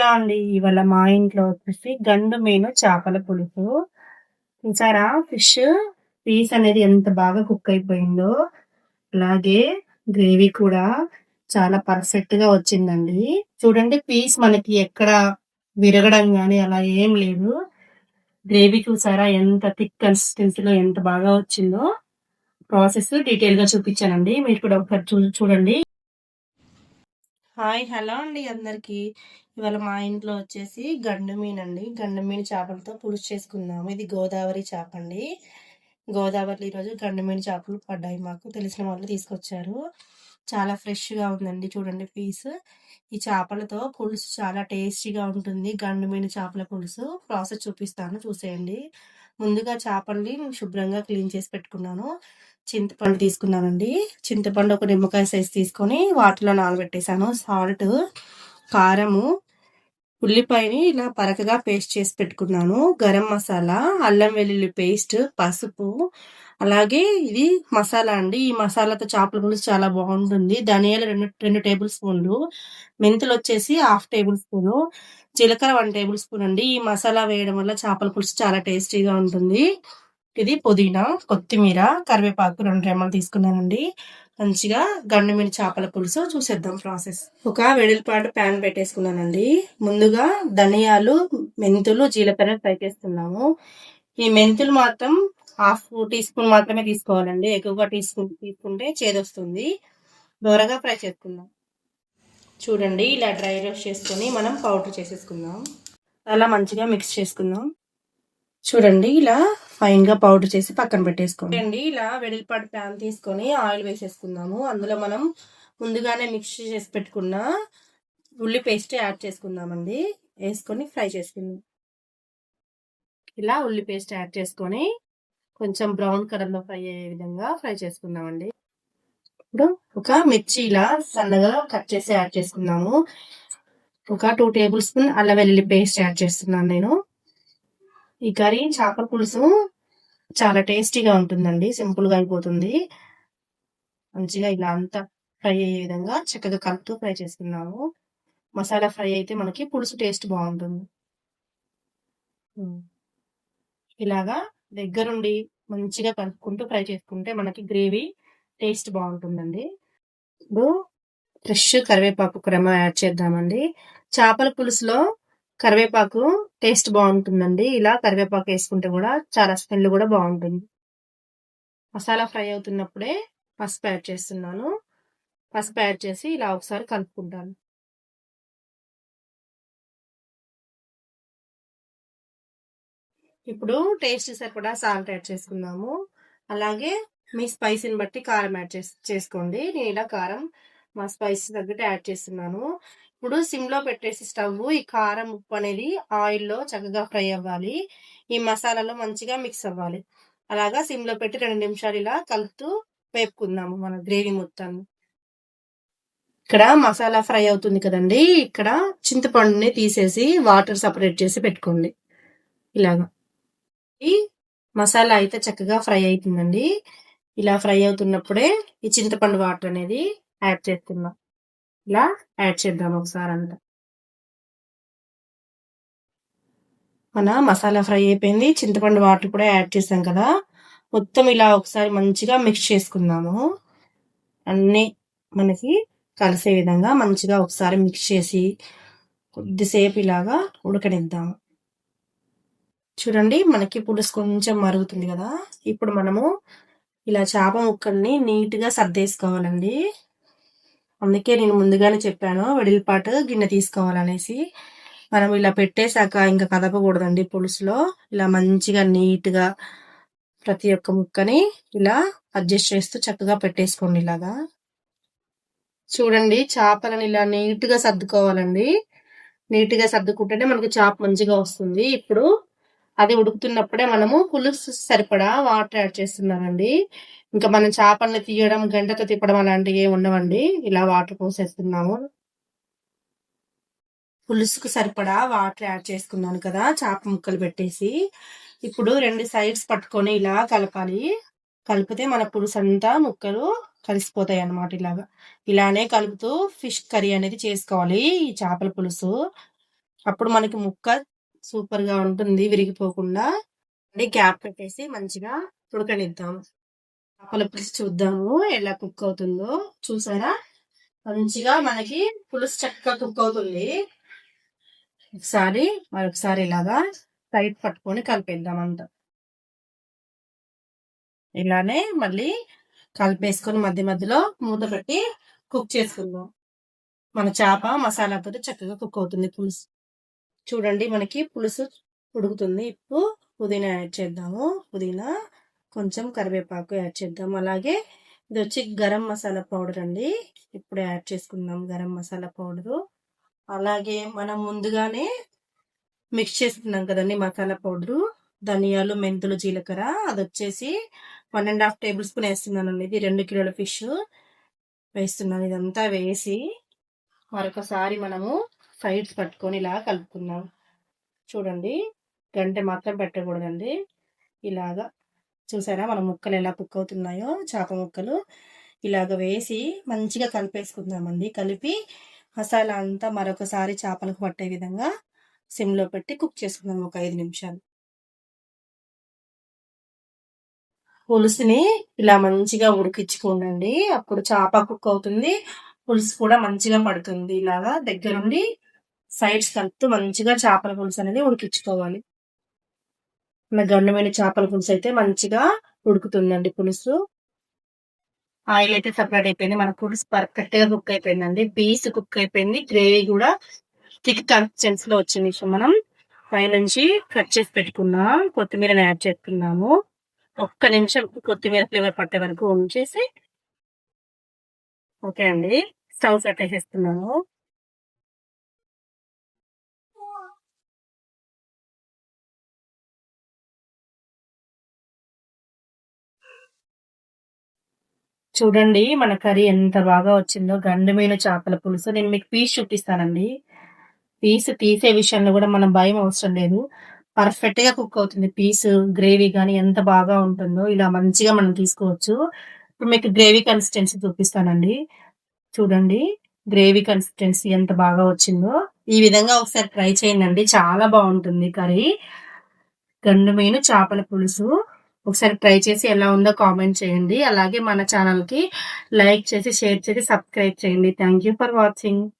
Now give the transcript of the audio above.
Hello అండి ఇవాళ మా ఇంట్లో వచ్చేసి గండు మీను చేపల పులుసు. చూసారా? ఫిష్ పీస్ అనేది ఎంత బాగా కుక్ అయిపోయిందో. అలాగే గ్రేవీ కూడా చాలా పర్ఫెక్ట్గా వచ్చిందండి. చూడండి పీస్ మనకి ఎక్కడ విరగడం కానీ అలా ఏం లేదు. గ్రేవీ చూసారా? ఎంత థిక్ కన్సిస్టెన్సీలో ఎంత బాగా వచ్చిందో. ప్రాసెస్ డీటెయిల్గా చూపించానండి. మీరు కూడా ఒకసారి చూ- చూడండి. హాయ్ హలో అండి అందరికీ. ఇవాళ మా ఇంట్లో వచ్చేసి గండు మీన్ అండి గండు మీన్ చేపలతో పులుసు చేసుకుందాము. ఇది గోదావరి చేప అండి. గోదావరి ఈరోజు గండు మీన్ చేపలు పడ్డాయి మాకు. తెలిసిన వాళ్ళు తీసుకొచ్చారు. చాలా ఫ్రెష్గా ఉందండి చూడండి పీస్. ఈ చేపలతో పులుసు చాలా టేస్టీగా ఉంటుంది. గండు మీన్ చేపల పులుసు. ప్రాసెస్ చూపిస్తాను చూసేయండి. ముందుగా చేపల్ని శుభ్రంగా క్లీన్ చేసి పెట్టుకున్నాను. చింతపండు తీసుకున్నానండి. చింతపండు ఒక నిమ్మకాయ సైజ్ తీసుకొని వాటిలో నానబెట్టేశాను. సాల్ట్ కారము ఉల్లిపాయని ఇలా పరకగా పేస్ట్ చేసి పెట్టుకున్నాను. గరం మసాలా అల్లం వెల్లుల్లి పేస్ట్ పసుపు. అలాగే ఇది మసాలా అండి. ఈ మసాలాతో చేపల పులుసు చాలా బాగుంటుంది. ధనియాలు రెండు రెండు టేబుల్ స్పూన్లు. మెంతులు వచ్చేసి హాఫ్ టేబుల్ స్పూన్. జీలకర్ర వన్ టేబుల్ స్పూన్ అండి. ఈ మసాలా వేయడం వల్ల చేపల పులుసు చాలా టేస్టీగా ఉంటుంది. ఇది పుదీనా కొత్తిమీర కరివేపాకు రెండు రెమ్మలు తీసుకున్నానండి. మంచిగా గండు చేపల పులుసు చూసేద్దాం ప్రాసెస్. ఒక వెడల్పాటు ప్యాన్ పెట్టేసుకున్నానండి. ముందుగా ధనియాలు మెంతులు జీలకర్ర ఫ్రై చేస్తున్నాము. ఈ మెంతులు మాత్రం హాఫ్ టీ స్పూన్ మాత్రమే తీసుకోవాలండి. ఎక్కువగా టీ స్పూన్ తీసుకుంటే చేదొస్తుంది. దూరగా ఫ్రై చేసుకుందాం. చూడండి ఇలా డ్రై రోస్ట్ చేసుకొని మనం పౌడర్ చేసేసుకుందాం. అలా మంచిగా మిక్స్ చేసుకుందాం. చూడండి ఇలా ఫైన్గా పౌడర్ చేసి పక్కన పెట్టేసుకోండి. అండి ఇలా వెడల్పాటి ప్యాన్ తీసుకొని ఆయిల్ వేసేసుకుందాము. అందులో మనం ముందుగానే మిక్స్ చేసి పెట్టుకున్న ఉల్లి పేస్ట్ యాడ్ చేసుకుందామండి. వేసుకొని ఫ్రై చేసుకుందాం. ఇలా ఉల్లి పేస్ట్ యాడ్ చేసుకొని కొంచెం బ్రౌన్ కలర్లో ఫ్రై అయ్యే విధంగా ఫ్రై చేసుకుందామండి. ఇప్పుడు ఒక మిర్చి ఇలా సన్నగా కట్ చేసి యాడ్ చేసుకుందాము. ఒక టూ టేబుల్ స్పూన్ అల్లం వెల్లుల్లి పేస్ట్ యాడ్ చేస్తున్నాను నేను. ఈ కర్రీ చేపల పులుసు చాలా టేస్టీగా ఉంటుందండి. సింపుల్గా అయిపోతుంది. మంచిగా ఇలా అంతా ఫ్రై అయ్యే విధంగా చక్కగా కలుపుతూ ఫ్రై చేసుకున్నాము. మసాలా ఫ్రై అయితే మనకి పులుసు టేస్ట్ బాగుంటుంది. ఇలాగా దగ్గరుండి మంచిగా కలుపుకుంటూ ఫ్రై చేసుకుంటే మనకి గ్రేవీ టేస్ట్ బాగుంటుందండి. ఇప్పుడు ఫ్రెష్ కరివేపాకు క్రమ యాడ్ చేద్దామండి. చేపల పులుసులో కరివేపాకు టేస్ట్ బాగుంటుందండి. ఇలా కరివేపాకు వేసుకుంటే కూడా చాలా స్మెల్ కూడా బాగుంటుంది. మసాలా ఫ్రై అవుతున్నప్పుడే పసుపు యాడ్ చేస్తున్నాను. పసుపు యాడ్ చేసి ఇలా ఒకసారి కలుపుకుంటాను. ఇప్పుడు టేస్ట్ సరిపడా సాల్ట్ యాడ్ చేసుకున్నాము అలాగే మీ స్పైసీని బట్టి కారం యాడ్ చేసుకోండి. నేను ఇలా కారం మా స్పైసీ తగ్గట్టు యాడ్ చేస్తున్నాను. ఇప్పుడు సిమ్లో పెట్టేసి స్టవ్ ఈ కారం ఉప్పు అనేది ఆయిల్లో చక్కగా ఫ్రై అవ్వాలి. ఈ మసాలాలో మంచిగా మిక్స్ అవ్వాలి. అలాగా సిమ్లో పెట్టి రెండు నిమిషాలు ఇలా కలుపుతూ వేపుకుందాము మన గ్రేవీ మొత్తాన్ని. ఇక్కడ మసాలా ఫ్రై అవుతుంది కదండి. ఇక్కడ చింతపండుని తీసేసి వాటర్ సపరేట్ చేసి పెట్టుకోండి. ఇలాగా. ఈ మసాలా అయితే చక్కగా ఫ్రై అవుతుందండి ఇలా ఫ్రై అవుతున్నప్పుడే ఈ చింతపండు వాటర్ అనేది యాడ్ చేస్తున్నాం. ఇలా యాడ్ చేద్దాం ఒకసారి అంతా. మన మసాలా ఫ్రై అయిపోయింది. చింతపండు వాటర్ కూడా యాడ్ చేసాం కదా. మొత్తం ఇలా ఒకసారి మంచిగా మిక్స్ చేసుకుందాము. అన్నీ మనకి కలిసే విధంగా మంచిగా ఒకసారి మిక్స్ చేసి కొద్దిసేపు ఇలాగా ఉడకనిద్దాము చూడండి మనకి పులుసు కొంచెం మరుగుతుంది కదా. ఇప్పుడు మనము ఇలా చేప ముక్కల్ని నీట్గా సర్దేసుకోవాలండి. అందుకే నేను ముందుగానే చెప్పాను వెడిల్పాటు గిన్నె తీసుకోవాలనేసి. మనం ఇలా పెట్టేశాక ఇంకా కదపకూడదండి పులుసులో. ఇలా మంచిగా నీట్గా ప్రతి ఒక్క ముక్కని ఇలా అడ్జస్ట్ చేస్తూ చక్కగా పెట్టేసుకోండి ఇలాగా. చూడండి చేపలను ఇలా నీట్గా సర్దుకోవాలండి. నీట్గా సర్దుకుంటేనే మనకు చేప మంచిగా వస్తుంది. ఇప్పుడు అది ఉడుకుతున్నప్పుడే మనము పులుసు సరిపడా వాటర్ యాడ్ చేస్తున్నామండి. ఇంకా మనం చేపల్ని తీయడం గంటతో తిప్పడం అలాంటివి ఉండవండి. ఇలా వాటర్ పోసేస్తున్నాము. పులుసుకు సరిపడా వాటర్ యాడ్ చేసుకున్నాను కదా చేప ముక్కలు పెట్టేసి. ఇప్పుడు రెండు సైడ్స్ పట్టుకొని ఇలా కలపాలి. కలిపితే మన పులుసు అంతా ముక్కలు కలిసిపోతాయి అన్నమాట ఇలాగా. ఇలానే కలుపుతూ ఫిష్ కర్రీ అనేది చేసుకోవాలి ఈ చేపల పులుసు. అప్పుడు మనకి ముక్క సూపర్గా ఉంటుంది విరిగిపోకుండా. అంటే గ్యాప్ పెట్టేసి మంచిగా ఉడకనిద్దాం. చేపల పులుసు చూద్దాము ఎలా కుక్ అవుతుందో చూసారా? మంచిగా మనకి పులుసు చక్కగా కుక్ అవుతుంది. ఒకసారి మరొకసారి ఇలాగా టైట్ పట్టుకొని కలిపేద్దాం అంట ఇలానే మళ్ళీ కలిపేసుకొని మధ్య మధ్యలో మూత పెట్టి కుక్ చేసుకుందాం. మన చేప మసాలాతో చక్కగా కుక్ అవుతుంది పులుసు. చూడండి మనకి పులుసు ఉడుకుతుంది. ఇప్పుడు పుదీనా యాడ్ చేద్దాము. పుదీనా కొంచెం కరివేపాకు యాడ్ చేద్దాం అలాగే ఇది వచ్చి గరం మసాలా పౌడర్ అండి. ఇప్పుడు యాడ్ చేసుకుందాం గరం మసాలా పౌడరు. అలాగే మనం ముందుగానే మిక్స్ చేసుకున్నాం కదండి మసాలా పౌడరు. ధనియాలు మెంతులు జీలకర్ర అది వచ్చేసి one and half tablespoon వేస్తున్నానండి. ఇది రెండు కిలోల ఫిష్ వేస్తున్నాను. ఇదంతా వేసి మరొకసారి మనము సైడ్స్ పట్టుకొని ఇలా కలుపుకుందాం. చూడండి గంట మాత్రం పెట్టకూడదండి. ఇలాగా చూసారా మన ముక్కలు ఎలా కుక్ అవుతున్నాయో చేప ముక్కలు. ఇలాగ వేసి మంచిగా కలిపేసుకుందామండి. కలిపి మసాలా అంతా మరొకసారి చేపలకు పట్టే విధంగా సిమ్లో పెట్టి కుక్ చేసుకుందాం ఒక ఐదు నిమిషాలు. పులుసుని ఇలా మంచిగా ఉడికించుకోండి అప్పుడు చేప కుక్ అవుతుంది. పులుసు కూడా మంచిగా పడుతుంది. ఇలాగా దగ్గరుండి సైడ్స్ కలుపుతూ మంచిగా చేపల పులుసు అనేది ఉడికించుకోవాలి. మన గండమైన చేపల పులుసు అయితే మంచిగా ఉడుకుతుందండి పులుసు. ఆయిల్ అయితే సపరేట్ అయిపోయింది. మన పులుసు పర్ఫెక్ట్గా కుక్ అయిపోయిందండి. పీస్ కుక్ అయిపోయింది. గ్రేవీ కూడా థిక్ కన్సిస్టెన్సీ లో వచ్చింది. మనం పైనుంచి కట్ చేసి పెట్టుకున్నాం. కొత్తిమీరని యాడ్ చేసుకున్నాము ఒక్క నిమిషం కొత్తిమీర ఫ్లేవర్ పట్టే వరకు ఉంచేసి ఓకే అండి. స్టవ్ సెట్ వేసేస్తున్నాను చూడండి మన కర్రీ ఎంత బాగా వచ్చిందో. గండమైన చేపల పులుసు. నేను మీకు పీస్ చూపిస్తానండి. పీస్ తీసే విషయంలో కూడా మనం భయం అవసరం లేదు. పర్ఫెక్ట్గా కుక్ అవుతుంది. పీస్ గ్రేవీ కానీ ఎంత బాగా ఉంటుందో ఇలా మంచిగా మనం తీసుకోవచ్చు. ఇప్పుడు మీకు గ్రేవీ కన్సిస్టెన్సీ చూపిస్తానండి. చూడండి గ్రేవీ కన్సిస్టెన్సీ ఎంత బాగా వచ్చిందో. ఈ విధంగా ఒకసారి ట్రై చేయండి చాలా బాగుంటుంది కర్రీ. గండు మీను చేపల పులుసు. ఒకసారి ట్రై చేసి ఎలా ఉందో కామెంట్ చేయండి. అలాగే మన ఛానల్కి లైక్ చేసి షేర్ చేసి సబ్స్క్రైబ్ చేయండి. Thank you for watching.